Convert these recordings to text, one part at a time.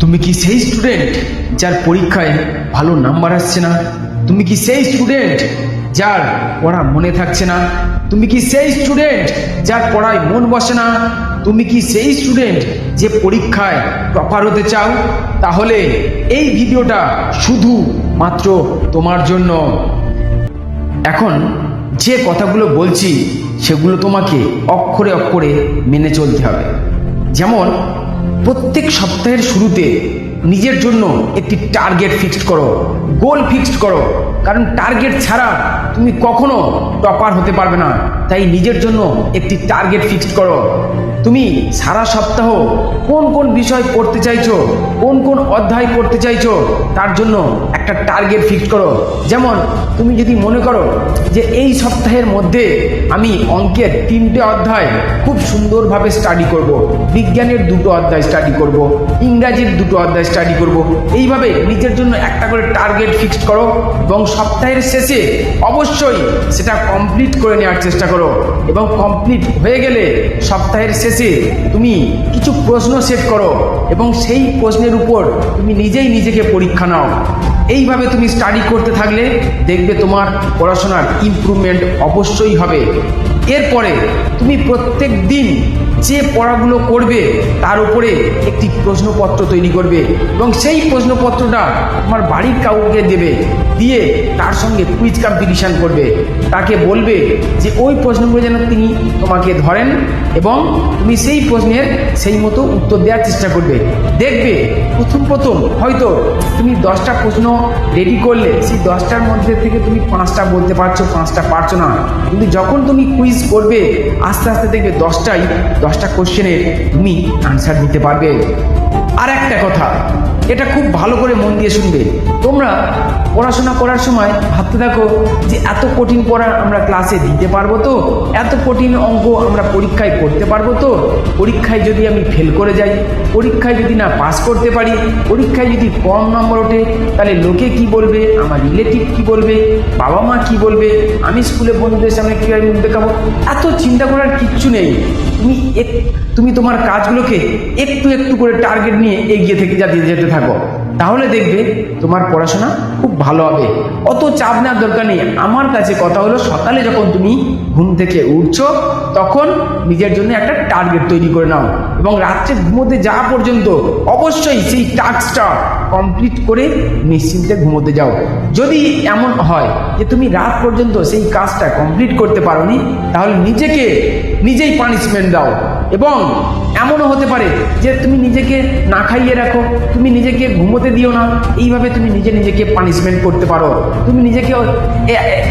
তুমি কি সেই স্টুডেন্ট যার পরীক্ষায় ভালো নাম্বার আসছে না? তুমি কি সেই স্টুডেন্ট যার পড়া মনে থাকছে না? তুমি কি সেই স্টুডেন্ট যার পড়ায় মন বসে না? তুমি কি সেই স্টুডেন্ট যে পরীক্ষায় টপার হতে চাও? তাহলে এই ভিডিওটা শুধু মাত্র তোমার জন্য। এখন যে কথাগুলো বলছি, সেগুলো তোমাকে অক্ষরে অক্ষরে মেনে চলতে হবে। যেমন প্রত্যেক সপ্তাহের শুরুতে নিজের জন্য একটি টার্গেট ফিক্সড করো গোল ফিক্সড করো। কারণ টার্গেট ছাড়া তুমি কখনো টপার হতে পারবে না। তাই নিজের জন্য একটি টার্গেট ফিক্সড করো তুমি সারা সপ্তাহ কোন কোন বিষয় পড়তে চাইছো, কোন কোন অধ্যায় পড়তে চাইছো, তার জন্য একটা টার্গেট ফিক্সড করো যেমন তুমি যদি মনে করো যে এই সপ্তাহের মধ্যে আমি অঙ্কের তিনটে অধ্যায় খুব সুন্দরভাবে স্টাডি করব। বিজ্ঞানের দুটো অধ্যায় স্টাডি করব। ইংরাজির দুটো অধ্যায় স্টাডি করব। এইভাবে নিজের জন্য একটা করে টার্গেট ফিক্সড করো এবং সপ্তাহের শেষে অবশ্যই সেটা কমপ্লিট করে নেওয়ার চেষ্টা করো এবং কমপ্লিট হয়ে গেলে সপ্তাহের শেষে তুমি কিছু প্রশ্ন সেট করো এবং সেই প্রশ্নের উপর তুমি নিজেই নিজেকে পরীক্ষা নাও। এইভাবে তুমি স্টাডি করতে থাকলে দেখবে তোমার পড়াশোনার ইমপ্রুভমেন্ট অবশ্যই হবে। এরপরে তুমি প্রত্যেক দিন যে পড়াগুলো করবে, তার উপরে একটি প্রশ্নপত্র তৈরি করবে এবং সেই প্রশ্নপত্রটা তোমার বাড়ির কাউকে দেবে, দিয়ে তার সঙ্গে কুইজ কম্পিটিশান করবে। তাকে বলবে যে, ওই প্রশ্নগুলো যেন তিনি তোমাকে ধরেন এবং তুমি সেই প্রশ্নের সেই মতো উত্তর দেওয়ার চেষ্টা করবে। দেখবে, প্রথম প্রথম হয়তো তুমি দশটা প্রশ্ন রেডি করলে, সেই দশটার মধ্যে থেকে তুমি পাঁচটা বলতে পারছ, পাঁচটা পারছ না। কিন্তু যখন তুমি কুইজ করবে, আস্তে আস্তে দেখবে দশটাই দশটা কোশ্চেনের তুমি আনসার দিতে পারবে। আর একটা কথা, এটা খুব ভালো করে মন দিয়ে শুনবে। তোমরা পড়াশোনা করার সময় ভাবতে থাকো যে এত কঠিন পড়া আমরা ক্লাসে দিতে পারব তো? এত কঠিন অঙ্ক আমরা পরীক্ষায় করতে পারব তো? পরীক্ষায় যদি আমি ফেল করে যাই, পরীক্ষায় যদি না পাস করতে পারি, পরীক্ষায় যদি কম নম্বর ওঠে, তাহলে লোকে কি বলবে? আমার রিলেটিভ কি বলবে? বাবা মা কি বলবে? আমি স্কুলে বন্ধুদের সামনে কীভাবে মুখ দেখাবো? এত চিন্তা করার কিচ্ছু নেই। তুমি তুমি তোমার কাজগুলোকে একটু একটু করে টার্গেট নিয়ে এগিয়ে থেকে যাতে যেতে থাকো, তাহলে দেখবে তোমার পড়াশোনা খুব ভালো হবে। অত চাপ নেওয়ার দরকার নেই। আমার কাছে কথা হলো, সকালে যখন তুমি ঘুম থেকে উঠছো, তখন নিজের জন্য একটা টার্গেট তৈরি করে নাও এবং রাত্রে ঘুমোতে যাওয়া পর্যন্ত, অবশ্যই সেই টাস্কটা কমপ্লিট করে নিশ্চিন্তে ঘুমোতে যাও। যদি এমন হয় যে তুমি রাত পর্যন্ত সেই কাজটা কমপ্লিট করতে পারোনি, তাহলে নিজেকে নিজেই পানিশমেন্ট দাও। এবং এমনও হতে পারে যে তুমি নিজেকে না খাইয়ে রাখো, তুমি নিজেকে ঘুমোতে দিও না, এইভাবে তুমি নিজে নিজেকে পানিশমেন্ট করতে পারো। তুমি নিজেকে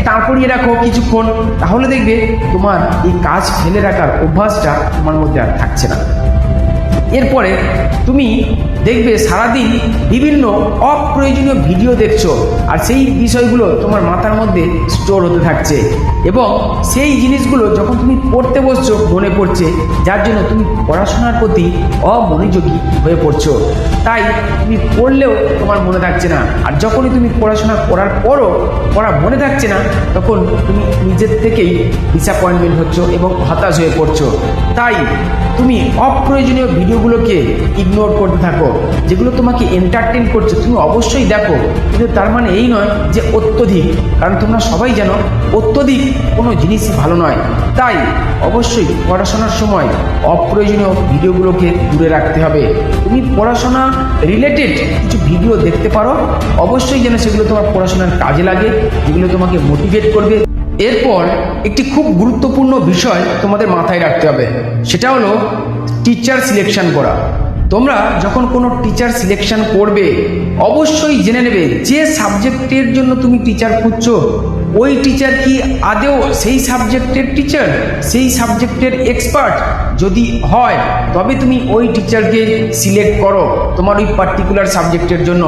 দাঁড় করিয়ে রাখো কিছুক্ষণ, তাহলে দেখবে তোমার এই কাজ ফেলে রাখার অভ্যাসটা তোমার মধ্যে আর থাকছে না। এরপরে তুমি দেখবে সারাদিন বিভিন্ন অপ্রয়োজনীয় ভিডিও দেখছ, আর সেই বিষয়গুলো তোমার মাথার মধ্যে স্টোর হতে থাকছে। এবং সেই জিনিসগুলো যখন তুমি পড়তে বসছো, মনে পড়ছে, যার জন্য তুমি পড়াশোনার প্রতি অমনোযোগী হয়ে পড়ছো। তাই তুমি পড়লেও তোমার মনে থাকছে না। আর যখনই তুমি পড়াশোনা করার পরও পড়া মনে থাকছে না, তখন তুমি নিজের থেকেই ডিসঅ্যাপয়েন্টমেন্ট হচ্ছ এবং হতাশ হয়ে পড়ছো। তাই তুমি অপ্রয়োজনীয় ভিডিওগুলোকে ইগনোর করতে থাকো। যেগুলো তোমাকে এন্টারটেন করছে, তুমি অবশ্যই দেখো। কিন্তু তার মানে এই নয় যে অত্যধিক। কারণ তোমরা সবাই জানো, অত্যধিক কোনো জিনিসই ভালো নয়। তাই অবশ্যই পড়াশোনার সময় অপ্রয়োজনীয় ভিডিওগুলোকে দূরে রাখতে হবে। তুমি পড়াশোনা রিলেটেড কিছু ভিডিও দেখতে পারো। অবশ্যই যেন সেগুলো তোমার পড়াশোনার কাজে লাগে, যেগুলো তোমাকে মোটিভেট করবে। এরপর একটি খুব গুরুত্বপূর্ণ বিষয় তোমাদের মাথায় রাখতে হবে। সেটা হলো টিচার সিলেকশন করা। তোমরা যখন কোনো টিচার সিলেকশন করবে, অবশ্যই জেনে নেবে যে সাবজেক্টের জন্য তুমি টিচার খুঁজছো। ওই টিচার কি আদেও সেই সাবজেক্টের টিচার সেই সাবজেক্টের এক্সপার্ট যদি হয়, তবে তুমি ওই টিচারকে সিলেক্ট করো তোমার ওই পার্টিকুলার সাবজেক্টের জন্য।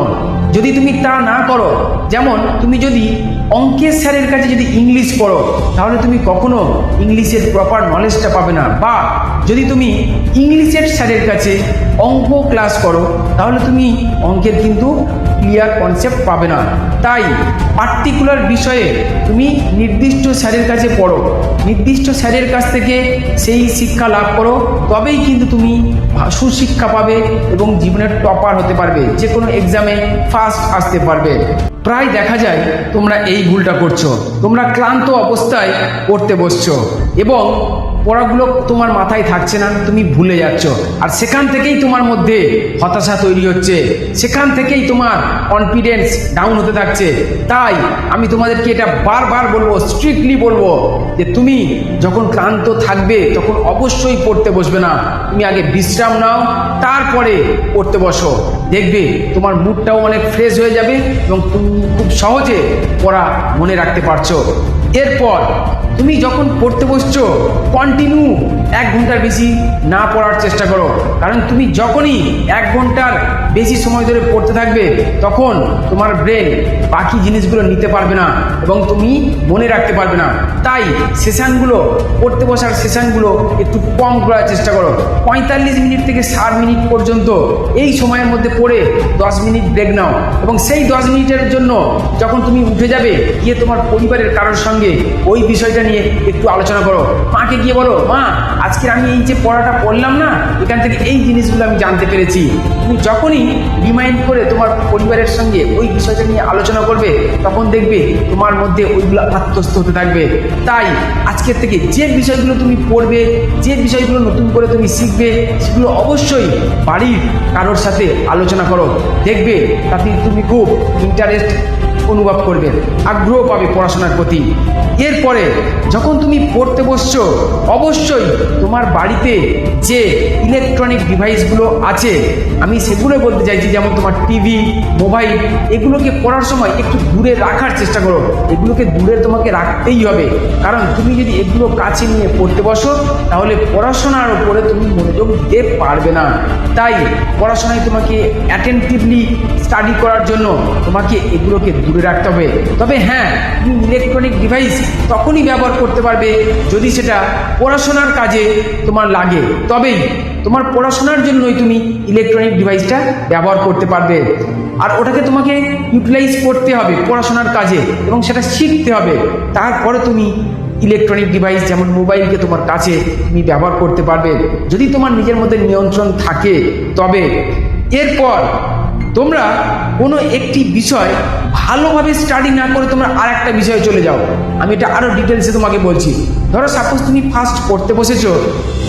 যদি তুমি তা না করো, যেমন তুমি যদি অঙ্কের স্যারের কাছে যদি ইংলিশ পড়ো, তাহলে তুমি কখনো ইংলিশের প্রপার নলেজটা পাবে না। বা যদি তুমি ইংলিশের স্যারের কাছে অঙ্ক ক্লাস করো, তাহলে তুমি অঙ্কের কিন্তু ক্লিয়ার কনসেপ্ট পাবে না। তাই পার্টিকুলার বিষয়ে তুমি নির্দিষ্ট স্যারের কাছে পড়ো। নির্দিষ্ট স্যারের কাছ থেকে সেই শিক্ষা লাভ করো, তবেই কিন্তু তুমি সুশিক্ষা পাবে এবং জীবনের টপার হতে পারবে। যে কোনো এক্সামে ফার্স্ট আসতে পারবে। প্রায় দেখা যায় তোমরা এই ভুলটা করছ। তোমরা ক্লান্ত অবস্থায় পড়তে বসছো এবং পড়াগুলো তোমার মাথায় থাকছে না, তুমি ভুলে যাচ্ছ। আর সেখান থেকেই তোমার মধ্যে হতাশা তৈরি হচ্ছে। সেখান থেকেই তোমার কনফিডেন্স ডাউন হতে থাকছে। তাই আমি তোমাদেরকে এটা বারবার বলব স্ট্রিক্টলি বলব যে তুমি যখন ক্লান্ত থাকবে, তখন অবশ্যই পড়তে বসবে না। তুমি আগে বিশ্রাম নাও, তারপরে পড়তে বসো। দেখবে তোমার মুডটাও অনেক ফ্রেশ হয়ে যাবে এবং খুব সহজে পড়া মনে রাখতে পারছ। এরপর তুমি যখন পড়তে বসছো কন্টিনিউ এক ঘণ্টার বেশি না পড়ার চেষ্টা করো। কারণ তুমি যখনই এক ঘণ্টার বেশি সময় ধরে পড়তে থাকবে, তখন তোমার ব্রেন বাকি জিনিসগুলো নিতে পারবে না এবং তুমি মনে রাখতে পারবে না। তাই সেশনগুলো, পড়তে বসার সেশনগুলো একটু কম করার চেষ্টা করো। পঁয়তাল্লিশ মিনিট থেকে ষাট মিনিট পর্যন্ত এই সময়ের মধ্যে পড়ে দশ মিনিট ব্রেক নাও এবং সেই দশ মিনিটের জন্য যখন তুমি উঠে যাবে, গিয়ে তোমার পরিবারের কারোর সঙ্গে ওই বিষয়টা নিয়ে একটু আলোচনা করো। মাকে গিয়ে বলো, মা আজকে আমি এই যে পড়াটা পড়লাম না, এখান থেকে এই জিনিসগুলো আমি জানতে পেরেছি। তুমি যখনই রিমাইন্ড করে তোমার পরিবারের সঙ্গে ওই বিষয়টা নিয়ে আলোচনা করবে, তখন দেখবে তোমার মধ্যে ওইগুলো আত্মস্থ হতে থাকবে। তাই আজকের থেকে যে বিষয়গুলো তুমি পড়বে, যে বিষয়গুলো নতুন করে তুমি শিখবে, সেগুলো অবশ্যই বাড়ির কারোর সাথে আলোচনা করো। দেখবে তাতে তুমি খুব ইন্টারেস্ট অনুভব করবে, আগ্রহ পাবে পড়াশোনার প্রতি। এরপরে যখন তুমি পড়তে বসছো, অবশ্যই তোমার বাড়িতে যে ইলেকট্রনিক ডিভাইসগুলো আছে, আমি সেগুলো বলতে চাইছি, যেমন তোমার টিভি মোবাইল এগুলোকে পড়ার সময় একটু দূরে রাখার চেষ্টা করো। এগুলোকে দূরে তোমাকে রাখতেই হবে। কারণ তুমি যদি এগুলো কাছে নিয়ে পড়তে বসো, তাহলে পড়াশোনার উপরে তুমি মনোযোগ দিতে পারবে না। তাই পড়াশোনায় তোমাকে অ্যাটেন্টিভলি স্টাডি করার জন্য তোমাকে এগুলোকে দূরে রাখতে হবে। তবে হ্যাঁ ইলেকট্রনিক ডিভাইস তখনই ব্যবহার করতে পারবে যদি সেটা পড়াশোনার কাজে তোমার লাগে। তবেই তোমার পড়াশোনার জন্যই তুমি ইলেকট্রনিক ডিভাইসটা ব্যবহার করতে পারবে। আর ওটাকে তোমাকে ইউটিলাইজ করতে হবে পড়াশোনার কাজে এবং সেটা শিখতে হবে। তারপরে তুমি ইলেকট্রনিক ডিভাইস যেমন মোবাইলকে তোমার কাছে তুমি ব্যবহার করতে পারবে। যদি তোমার নিজের মধ্যে নিয়ন্ত্রণ থাকে, তবে এরপর তোমরা কোনো একটি বিষয় ভালোভাবে স্টাডি না করে তোমরা আর একটা বিষয়ে চলে যাও। আমি এটা আরও ডিটেলসে তোমাকে বলছি। ধরো সাপোজ তুমি ফার্স্ট পড়তে বসেছো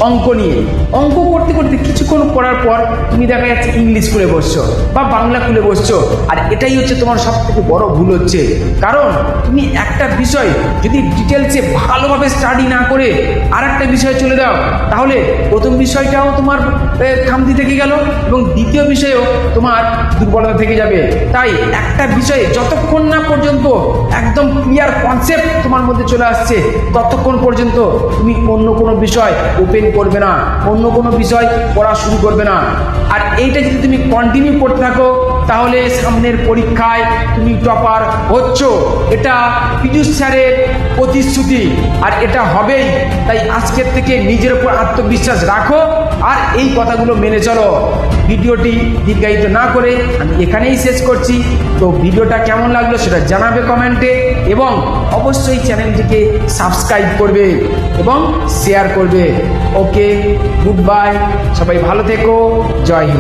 অঙ্ক নিয়ে। অঙ্ক করতে করতে কিছুক্ষণ পড়ার পর তুমি দেখা যাচ্ছে ইংলিশ খুলে বসছো বা বাংলা খুলে বসছো। আর এটাই হচ্ছে তোমার সব থেকে বড় ভুল হচ্ছে। কারণ তুমি একটা বিষয় যদি ডিটেলসে ভালোভাবে স্টাডি না করে আর একটা বিষয়ে চলে দাও তাহলে প্রথম বিষয়টাও তোমার খামতি থেকে গেল এবং দ্বিতীয় বিষয়েও তোমার দুর্বলতা থেকে যাবে। তাই একটা বিষয়ে যতক্ষণ না পর্যন্ত একদম ক্লিয়ার কনসেপ্ট তোমার মধ্যে চলে আসছে, ততক্ষণ পর্যন্ত তুমি অন্য কোনো বিষয় ওপেন করবে না, অন্য কোনো বিষয় পড়া শুরু করবে না। আর এইটা যদি তুমি কন্টিনিউ করতে থাকো তাহলে সামনের পরীক্ষায় তুমি টপার হচ্ছ। এটা পীযুষ স্যারের প্রতিশ্রুতি, আর এটা হবেই। তাই আজকের থেকে নিজের উপর আত্মবিশ্বাস রাখো, আর এই কথাগুলো মেনে চলো। ভিডিওটি দীর্ঘায়িত না করে আমি এখানেই শেষ করছি। তো ভিডিওটা কেমন লাগল সেটা জানাবে কমেন্টে, এবং অবশ্যই চ্যানেলটিকে সাবস্ক্রাইব করবে এবং শেয়ার করবে। Okay, good bye. সবাই ভালো থেকো। জয় হিন্দ।